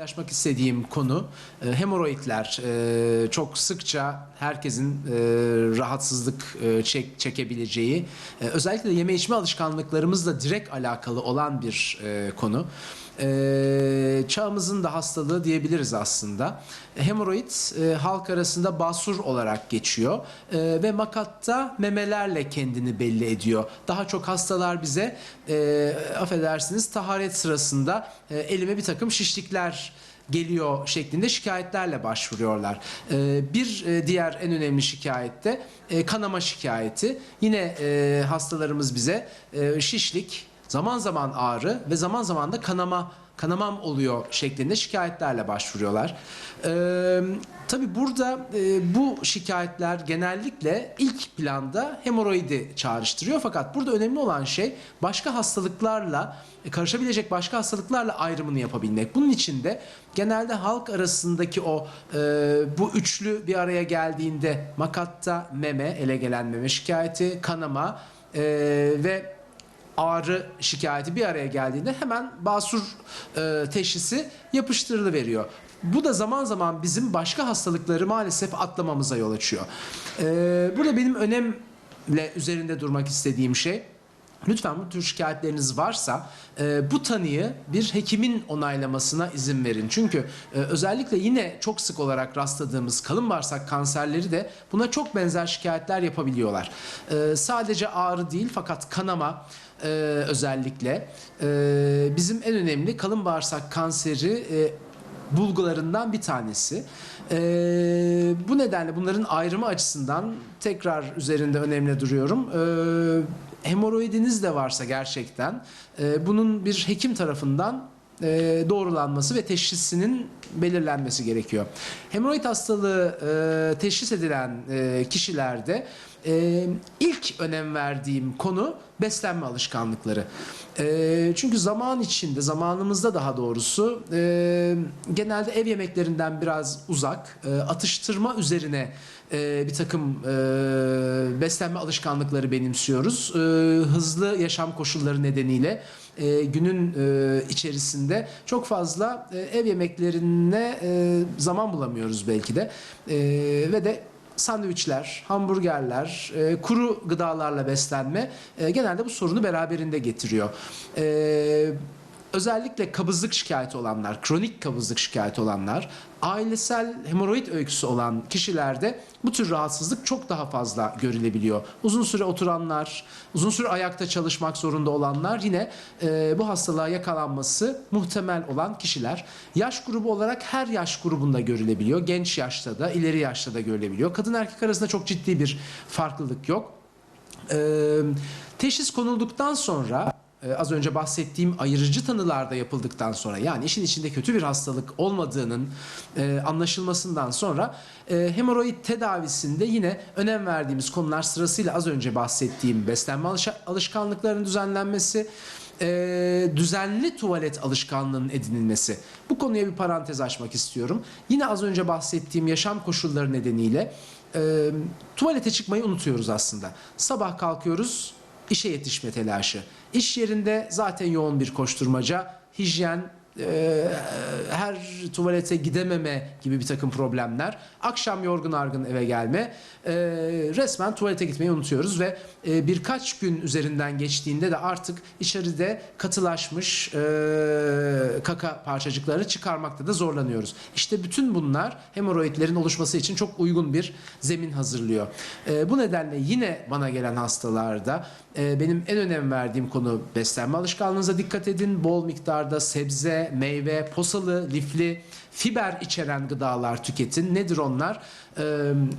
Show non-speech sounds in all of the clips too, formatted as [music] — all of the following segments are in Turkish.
paylaşmak istediğim konu e, hemoroidler. E, çok sıkça herkesin e, rahatsızlık çek, çekebileceği, özellikle de yeme içme alışkanlıklarımızla direkt alakalı olan bir konu. E, çağımızın da hastalığı diyebiliriz aslında. Hemoroid e, halk arasında basur olarak geçiyor E, ve makatta memelerle kendini belli ediyor. Daha çok hastalar bize e, affedersiniz taharet sırasında e, elime bir takım şişlikler geliyor şeklinde şikayetlerle başvuruyorlar. Ee, Bir e, diğer en önemli şikayet de e, kanama şikayeti. Yine e, hastalarımız bize e, şişlik, zaman zaman ağrı ve zaman zaman da kanama kanamam oluyor şeklinde şikayetlerle başvuruyorlar. Ee, tabii burada e, bu şikayetler genellikle ilk planda hemoroidi çağrıştırıyor. Fakat burada önemli olan şey başka hastalıklarla karışabilecek başka hastalıklarla ayrımını yapabilmek. Bunun için de genelde halk arasındaki o e, bu üçlü bir araya geldiğinde makatta meme, ele gelen meme şikayeti, kanama e, ve ağrı şikayeti bir araya geldiğinde hemen basur e, teşhisi yapıştırılıveriyor. Bu da zaman zaman bizim başka hastalıkları maalesef atlamamıza yol açıyor. E, burada benim önemle üzerinde durmak istediğim şey Lütfen bu tür şikayetleriniz varsa e, bu tanıyı bir hekimin onaylamasına izin verin. Çünkü e, özellikle yine çok sık olarak rastladığımız kalın bağırsak kanserleri de buna çok benzer şikayetler yapabiliyorlar. E, sadece ağrı değil fakat kanama e, özellikle e, bizim en önemli kalın bağırsak kanseri e, bulgularından bir tanesi. Ee, bu nedenle bunların ayrımı açısından tekrar üzerinde önemli duruyorum. Ee, hemoroidiniz de varsa gerçekten e, bunun bir hekim tarafından e, doğrulanması ve teşhisinin belirlenmesi gerekiyor. Hemoroid hastalığı e, teşhis edilen e, kişilerde e, ilk önem verdiğim konu beslenme alışkanlıkları. E, çünkü zaman içinde, zamanımızda daha doğrusu e, genelde ev yemeklerinden biraz uzak, e, atıştırma üzerine e, bir takım e, beslenme alışkanlıkları benimsiyoruz. E, hızlı yaşam koşulları nedeniyle e, günün e, içerisinde çok fazla e, ev yemeklerine e, zaman bulamıyoruz belki de E, ve de sandviçler, hamburgerler, e, kuru gıdalarla beslenme e, genelde bu sorunu beraberinde getiriyor. E, özellikle kabızlık şikayeti olanlar, kronik kabızlık şikayeti olanlar, ailesel hemoroid öyküsü olan kişilerde bu tür rahatsızlık çok daha fazla görülebiliyor. Uzun süre oturanlar, uzun süre ayakta çalışmak zorunda olanlar yine e, bu hastalığa yakalanması muhtemel olan kişiler. Yaş grubu olarak her yaş grubunda görülebiliyor. Genç yaşta da, ileri yaşta da görülebiliyor. Kadın erkek arasında çok ciddi bir farklılık yok. Ee, teşhis konulduktan sonra e, az önce bahsettiğim ayırıcı tanılarda yapıldıktan sonra yani işin içinde kötü bir hastalık olmadığının e, anlaşılmasından sonra e, hemoroid tedavisinde yine önem verdiğimiz konular sırasıyla az önce bahsettiğim beslenme alış- alışkanlıklarının düzenlenmesi, e, düzenli tuvalet alışkanlığının edinilmesi. Bu konuya bir parantez açmak istiyorum. Yine az önce bahsettiğim yaşam koşulları nedeniyle e, tuvalete çıkmayı unutuyoruz aslında. Sabah kalkıyoruz, işe yetişme telaşı. İş yerinde zaten yoğun bir koşturmaca, hijyen, e, her tuvalete gidememe gibi bir takım problemler. Akşam yorgun argın eve gelme. e, resmen tuvalete gitmeyi unutuyoruz ve e, birkaç gün üzerinden geçtiğinde de artık içeride katılaşmış e, kaka parçacıklarını çıkarmakta da zorlanıyoruz. İşte bütün bunlar hemoroidlerin oluşması için çok uygun bir zemin hazırlıyor. E, bu nedenle yine bana gelen hastalarda e, benim en önem verdiğim konu beslenme alışkanlığınıza dikkat edin. Bol miktarda sebze, meyve, posalı, lifli, fiber içeren gıdalar tüketin. Nedir onlar? E,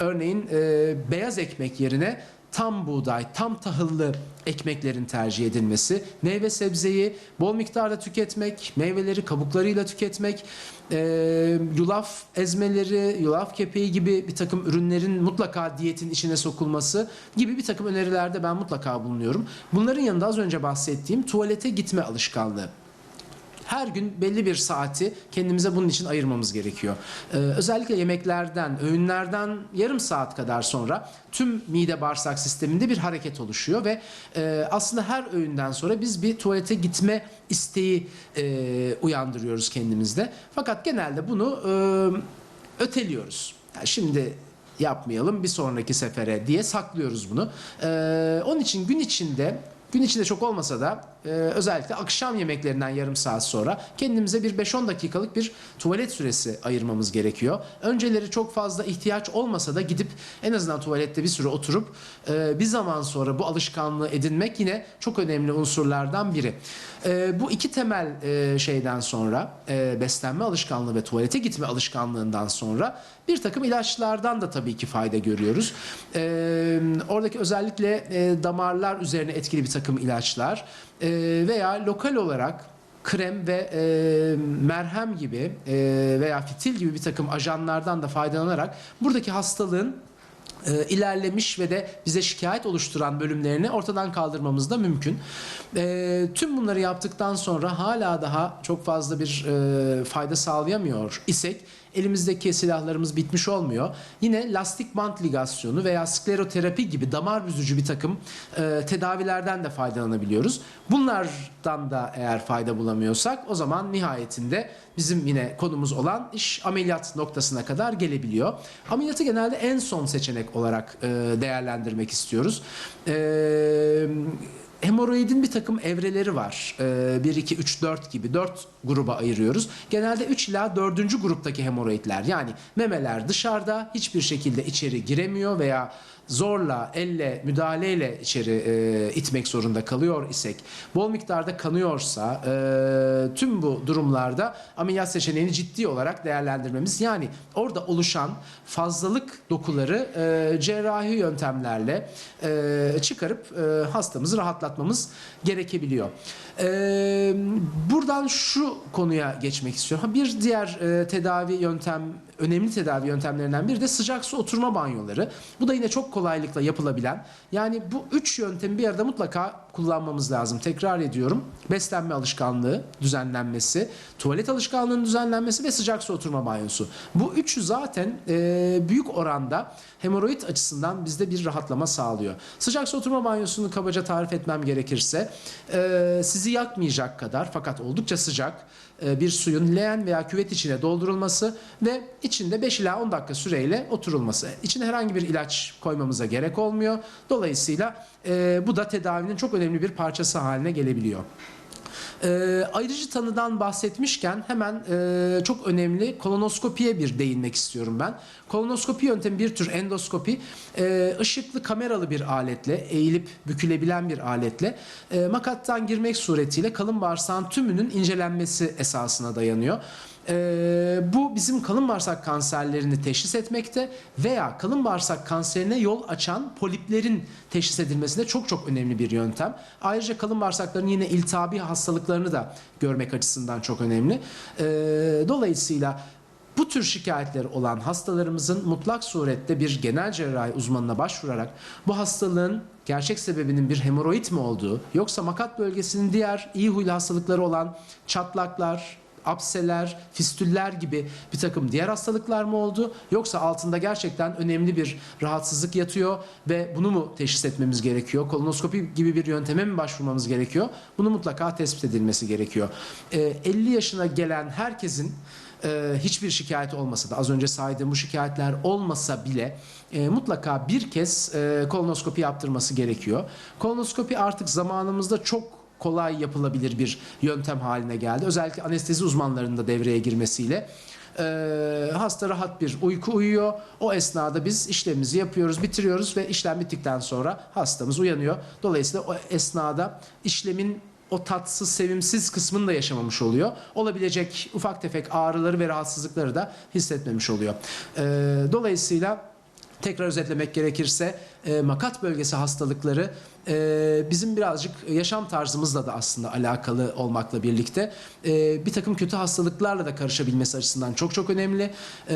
örneğin e, beyaz ekmek yerine tam buğday, tam tahıllı ekmeklerin tercih edilmesi, meyve sebzeyi bol miktarda tüketmek, meyveleri kabuklarıyla tüketmek, e, yulaf ezmeleri, yulaf kepeği gibi bir takım ürünlerin mutlaka diyetin içine sokulması gibi bir takım önerilerde ben mutlaka bulunuyorum. Bunların yanında az önce bahsettiğim tuvalete gitme alışkanlığı. Her gün belli bir saati kendimize bunun için ayırmamız gerekiyor. Ee, özellikle yemeklerden, öğünlerden yarım saat kadar sonra tüm mide bağırsak sisteminde bir hareket oluşuyor ve e, aslında her öğünden sonra biz bir tuvalete gitme isteği e, uyandırıyoruz kendimizde. Fakat genelde bunu e, öteliyoruz. Yani şimdi yapmayalım bir sonraki sefere diye saklıyoruz bunu. Ee, onun için gün içinde gün içinde çok olmasa da e, özellikle akşam yemeklerinden yarım saat sonra kendimize bir 5-10 dakikalık bir tuvalet süresi ayırmamız gerekiyor. Önceleri çok fazla ihtiyaç olmasa da gidip en azından tuvalette bir süre oturup e, bir zaman sonra bu alışkanlığı edinmek yine çok önemli unsurlardan biri. E, bu iki temel e, şeyden sonra beslenme alışkanlığı ve tuvalete gitme alışkanlığından sonra bir takım ilaçlardan da tabii ki fayda görüyoruz. Ee, oradaki özellikle damarlar üzerine etkili bir takım ilaçlar e, veya lokal olarak krem ve e, merhem gibi e, veya fitil gibi bir takım ajanlardan da faydalanarak buradaki hastalığın e, ilerlemiş ve de bize şikayet oluşturan bölümlerini ortadan kaldırmamız da mümkün. E, tüm bunları yaptıktan sonra hala daha çok fazla bir e, fayda sağlayamıyor isek elimizdeki silahlarımız bitmiş olmuyor. Yine lastik bant ligasyonu veya skleroterapi gibi damar büzücü bir takım e, tedavilerden de faydalanabiliyoruz. Bunlardan da eğer fayda bulamıyorsak o zaman nihayetinde bizim yine konumuz olan iş ameliyat noktasına kadar gelebiliyor. Ameliyatı genelde en son seçenek olarak e, değerlendirmek istiyoruz. E, Hemoroidin bir takım evreleri var. Ee, 1, 2, 3, 4 gibi 4 gruba ayırıyoruz. Genelde 3 ila 4. gruptaki hemoroidler yani memeler dışarıda hiçbir şekilde içeri giremiyor veya zorla, elle, müdahaleyle içeri e, itmek zorunda kalıyor isek, bol miktarda kanıyorsa e, tüm bu durumlarda ameliyat seçeneğini ciddi olarak değerlendirmemiz yani orada oluşan fazlalık dokuları e, cerrahi yöntemlerle e, çıkarıp e, hastamızı rahatlatmamız gerekebiliyor. E, buradan şu konuya geçmek istiyorum. Bir diğer e, tedavi yöntem önemli tedavi yöntemlerinden biri de sıcak su oturma banyoları. Bu da yine çok kolaylıkla yapılabilen. Yani bu üç yöntemi bir arada mutlaka kullanmamız lazım. Tekrar ediyorum. Beslenme alışkanlığı düzenlenmesi, tuvalet alışkanlığının düzenlenmesi ve sıcak su oturma banyosu. Bu üçü zaten e, büyük oranda hemoroid açısından bizde bir rahatlama sağlıyor. Sıcak su oturma banyosunu kabaca tarif etmem gerekirse e, sizi yakmayacak kadar fakat oldukça sıcak bir suyun leğen veya küvet içine doldurulması ve içinde 5 ila 10 dakika süreyle oturulması. İçine herhangi bir ilaç koymamıza gerek olmuyor. Dolayısıyla e, bu da tedavinin çok önemli bir parçası haline gelebiliyor. E, ayrıcı tanıdan bahsetmişken hemen e, çok önemli kolonoskopiye bir değinmek istiyorum ben. Kolonoskopi yöntemi bir tür endoskopi. E, ışıklı kameralı bir aletle, eğilip bükülebilen bir aletle e, makattan girmek suretiyle kalın bağırsağın tümünün incelenmesi esasına dayanıyor. Ee, bu bizim kalın bağırsak kanserlerini teşhis etmekte veya kalın bağırsak kanserine yol açan poliplerin teşhis edilmesinde çok çok önemli bir yöntem. Ayrıca kalın bağırsakların yine iltihabi hastalıklarını da görmek açısından çok önemli. Ee, dolayısıyla bu tür şikayetleri olan hastalarımızın mutlak surette bir genel cerrahi uzmanına başvurarak bu hastalığın gerçek sebebinin bir hemoroid mi olduğu yoksa makat bölgesinin diğer iyi huylu hastalıkları olan çatlaklar, apseler, fistüller gibi bir takım diğer hastalıklar mı oldu? Yoksa altında gerçekten önemli bir rahatsızlık yatıyor ve bunu mu teşhis etmemiz gerekiyor? Kolonoskopi gibi bir yönteme mi başvurmamız gerekiyor? Bunu mutlaka tespit edilmesi gerekiyor. Ee, 50 yaşına gelen herkesin e, hiçbir şikayet olmasa da az önce saydığım bu şikayetler olmasa bile e, mutlaka bir kez e, kolonoskopi yaptırması gerekiyor. Kolonoskopi artık zamanımızda çok kolay yapılabilir bir yöntem haline geldi. Özellikle anestezi uzmanlarının da devreye girmesiyle e, hasta rahat bir uyku uyuyor. O esnada biz işlemimizi yapıyoruz, bitiriyoruz ve işlem bittikten sonra hastamız uyanıyor. Dolayısıyla o esnada işlemin o tatsız, sevimsiz kısmını da yaşamamış oluyor. Olabilecek ufak tefek ağrıları ve rahatsızlıkları da hissetmemiş oluyor. E, dolayısıyla Tekrar özetlemek gerekirse e, makat bölgesi hastalıkları e, bizim birazcık yaşam tarzımızla da aslında alakalı olmakla birlikte e, bir takım kötü hastalıklarla da karışabilmesi açısından çok çok önemli. E,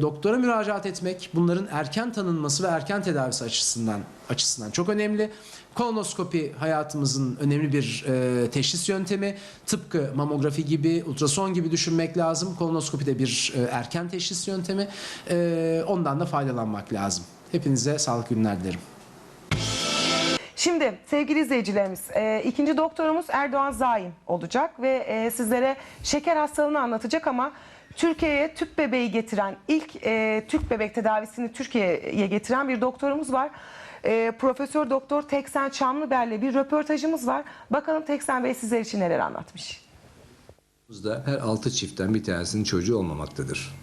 doktora müracaat etmek, bunların erken tanınması ve erken tedavisi açısından açısından çok önemli. Kolonoskopi hayatımızın önemli bir e, teşhis yöntemi. Tıpkı mamografi gibi, ultrason gibi düşünmek lazım. Kolonoskopi de bir e, erken teşhis yöntemi. E, ondan da faydalanmak lazım. Hepinize sağlıklı günler dilerim. Şimdi sevgili izleyicilerimiz e, ikinci doktorumuz Erdoğan Zaim olacak ve e, sizlere şeker hastalığını anlatacak ama Türkiye'ye tüp bebeği getiren ilk e, tüp bebek tedavisini Türkiye'ye getiren bir doktorumuz var. E, Profesör Doktor Teksen Çamlıbel'le bir röportajımız var. Bakalım Teksen Bey sizler için neler anlatmış. da her altı çiftten bir tanesinin çocuğu olmamaktadır.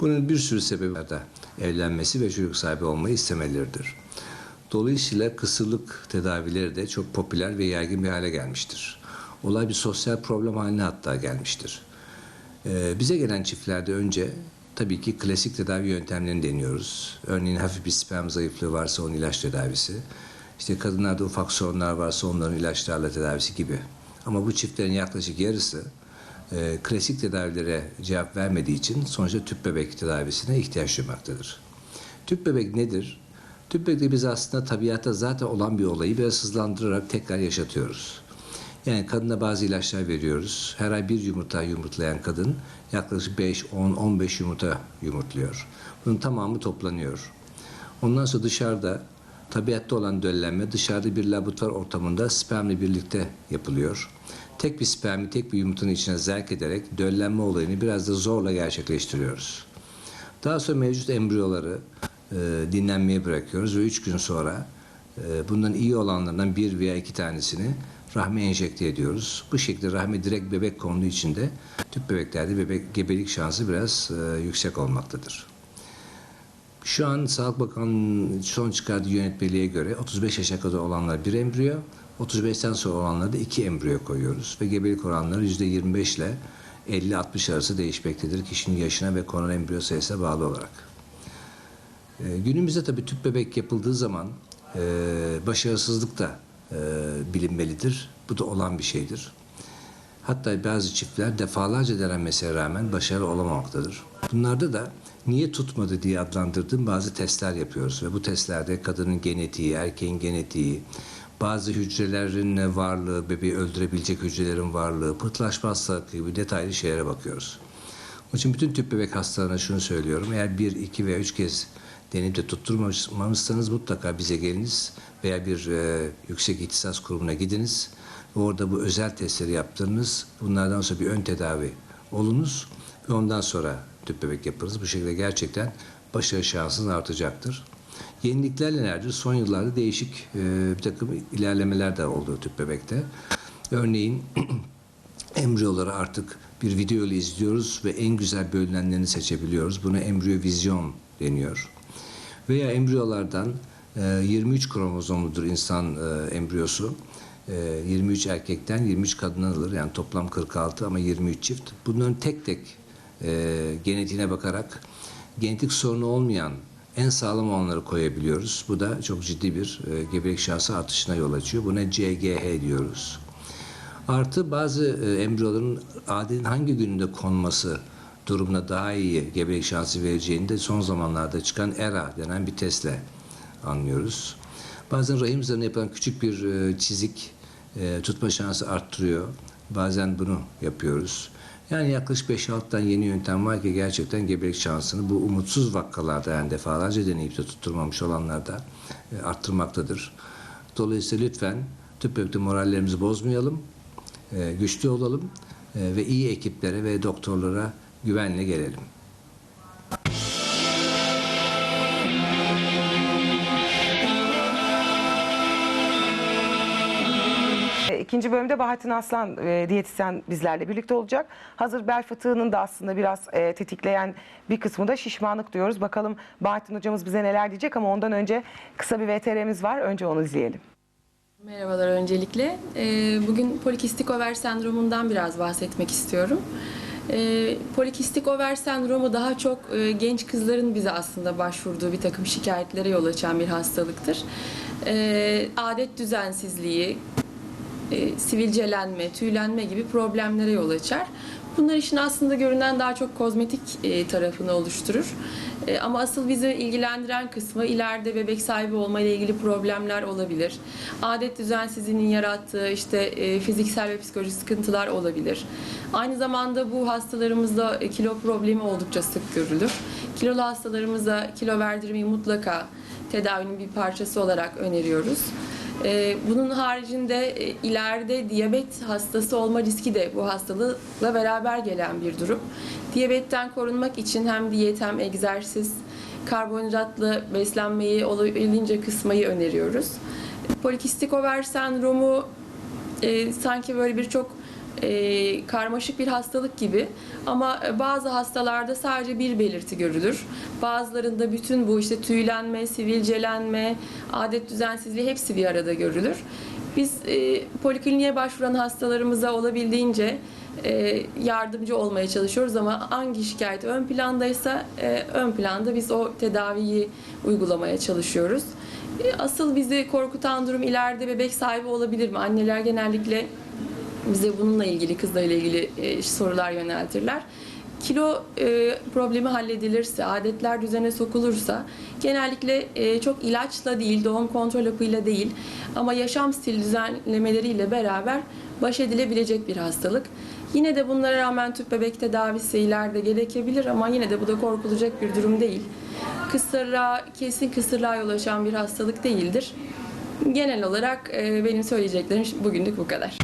Bunun bir sürü sebebi var da evlenmesi ve çocuk sahibi olmayı istemeleridir. Dolayısıyla kısırlık tedavileri de çok popüler ve yaygın bir hale gelmiştir. Olay bir sosyal problem haline hatta gelmiştir. Ee, bize gelen çiftlerde önce tabii ki klasik tedavi yöntemlerini deniyoruz. Örneğin hafif bir sperm zayıflığı varsa onun ilaç tedavisi. İşte kadınlarda ufak sorunlar varsa onların ilaçlarla tedavisi gibi. Ama bu çiftlerin yaklaşık yarısı e, klasik tedavilere cevap vermediği için sonuçta tüp bebek tedavisine ihtiyaç duymaktadır. Tüp bebek nedir? Tüp bebekte biz aslında tabiatta zaten olan bir olayı biraz hızlandırarak tekrar yaşatıyoruz. Yani kadına bazı ilaçlar veriyoruz. Her ay bir yumurta yumurtlayan kadın yaklaşık 5, 10, 15 yumurta yumurtluyor. Bunun tamamı toplanıyor. Ondan sonra dışarıda tabiatta olan döllenme dışarıda bir laboratuvar ortamında spermle birlikte yapılıyor. Tek bir spermi tek bir yumurtanın içine zerk ederek döllenme olayını biraz da zorla gerçekleştiriyoruz. Daha sonra mevcut embriyoları e, dinlenmeye bırakıyoruz ve üç gün sonra e, bundan iyi olanlardan bir veya iki tanesini rahme enjekte ediyoruz. Bu şekilde rahme direkt bebek konduğu için de tüp bebeklerde bebek gebelik şansı biraz e, yüksek olmaktadır. Şu an Sağlık Bakanlığı'nın son çıkardığı yönetmeliğe göre 35 yaşa kadar olanlar bir embriyo, 35'ten sonra olanlara da iki embriyo koyuyoruz. Ve gebelik oranları %25 ile 50-60 arası değişmektedir kişinin yaşına ve konan embriyo sayısına bağlı olarak. Ee, günümüzde tabii tüp bebek yapıldığı zaman e, başarısızlık da e, bilinmelidir. Bu da olan bir şeydir. Hatta bazı çiftler defalarca denenmesine rağmen başarılı olamamaktadır. Bunlarda da niye tutmadı diye adlandırdığım bazı testler yapıyoruz. Ve bu testlerde kadının genetiği, erkeğin genetiği, bazı hücrelerin varlığı, bebeği öldürebilecek hücrelerin varlığı, pıhtılaşma hastalığı gibi detaylı şeylere bakıyoruz. Onun için bütün tüp bebek hastalarına şunu söylüyorum. Eğer bir, iki veya üç kez deneyip de tutturmamışsanız mutlaka bize geliniz veya bir e, yüksek ihtisas kurumuna gidiniz. Orada bu özel testleri yaptırınız. Bunlardan sonra bir ön tedavi olunuz ve ondan sonra tüp bebek yaparız. Bu şekilde gerçekten başarı şansınız artacaktır. Yeniliklerle nelerdir? Son yıllarda değişik e, bir takım ilerlemeler de oldu tüp bebekte. Örneğin [clears throat] embriyoları artık bir video ile izliyoruz ve en güzel bölünenlerini seçebiliyoruz. Buna embriyo vizyon deniyor. Veya embriyolardan e, 23 kromozomludur insan e, embriyosu. E, 23 erkekten 23 kadından alır. Yani toplam 46 ama 23 çift. Bunların tek tek e, genetiğine bakarak genetik sorunu olmayan en sağlam olanları koyabiliyoruz. Bu da çok ciddi bir e, gebelik şansı artışına yol açıyor. Buna CGH diyoruz. Artı bazı e, embriyoların adenin hangi gününde konması durumuna daha iyi gebelik şansı vereceğini de son zamanlarda çıkan ERA denen bir testle anlıyoruz. Bazen rahim zarına yapılan küçük bir e, çizik e, tutma şansı arttırıyor. Bazen bunu yapıyoruz. Yani yaklaşık 5-6 tane yeni yöntem var ki gerçekten gebelik şansını bu umutsuz vakalarda yani defalarca deneyip de tutturmamış olanlarda e, arttırmaktadır. Dolayısıyla lütfen tüp bebekte morallerimizi bozmayalım, güçlü olalım ve iyi ekiplere ve doktorlara güvenle gelelim. E, İkinci bölümde Bahattin Aslan e, diyetisyen bizlerle birlikte olacak. Hazır bel fıtığının da aslında biraz e, tetikleyen bir kısmı da şişmanlık diyoruz. Bakalım Bahattin hocamız bize neler diyecek ama ondan önce kısa bir VTR'miz var. Önce onu izleyelim. Merhabalar öncelikle. Ee, Bugün polikistik over sendromundan biraz bahsetmek istiyorum. Ee, Polikistik over sendromu daha çok e, genç kızların bize aslında başvurduğu bir takım şikayetlere yol açan bir hastalıktır. e, adet düzensizliği, e, sivilcelenme, tüylenme gibi problemlere yol açar. Bunlar işin aslında görünen daha çok kozmetik e, tarafını oluşturur. E, ama asıl bizi ilgilendiren kısmı ileride bebek sahibi olma ile ilgili problemler olabilir. Adet düzensizliğinin yarattığı işte e, fiziksel ve psikolojik sıkıntılar olabilir. Aynı zamanda bu hastalarımızda kilo problemi oldukça sık görülür. Kilolu hastalarımıza kilo verdirmeyi mutlaka tedavinin bir parçası olarak öneriyoruz. Ee, Bunun haricinde e, ileride diyabet hastası olma riski de bu hastalıkla beraber gelen bir durum. Diyabetten korunmak için hem diyet hem egzersiz, karbonhidratlı beslenmeyi olabildiğince kısmayı öneriyoruz. Polikistik over sendromu e, sanki böyle bir çok e, karmaşık bir hastalık gibi ama bazı hastalarda sadece bir belirti görülür. Bazılarında bütün bu işte tüylenme, sivilcelenme, adet düzensizliği hepsi bir arada görülür. Biz e, polikliniğe başvuran hastalarımıza olabildiğince e, yardımcı olmaya çalışıyoruz ama hangi şikayet ön plandaysa e, ön planda biz o tedaviyi uygulamaya çalışıyoruz. E, Asıl bizi korkutan durum ileride bebek sahibi olabilir mi? Anneler genellikle bize bununla ilgili, kızlarla ilgili e, sorular yöneltirler. Kilo e, problemi halledilirse, adetler düzene sokulursa genellikle e, çok ilaçla değil, doğum kontrol hapıyla değil ama yaşam stil düzenlemeleriyle beraber baş edilebilecek bir hastalık. Yine de bunlara rağmen tüp bebek tedavisi ileride gerekebilir ama yine de bu da korkulacak bir durum değil. Kısırlığa, kesin kısırlığa yol açan bir hastalık değildir. Genel olarak e, benim söyleyeceklerim bugünlük bu kadar.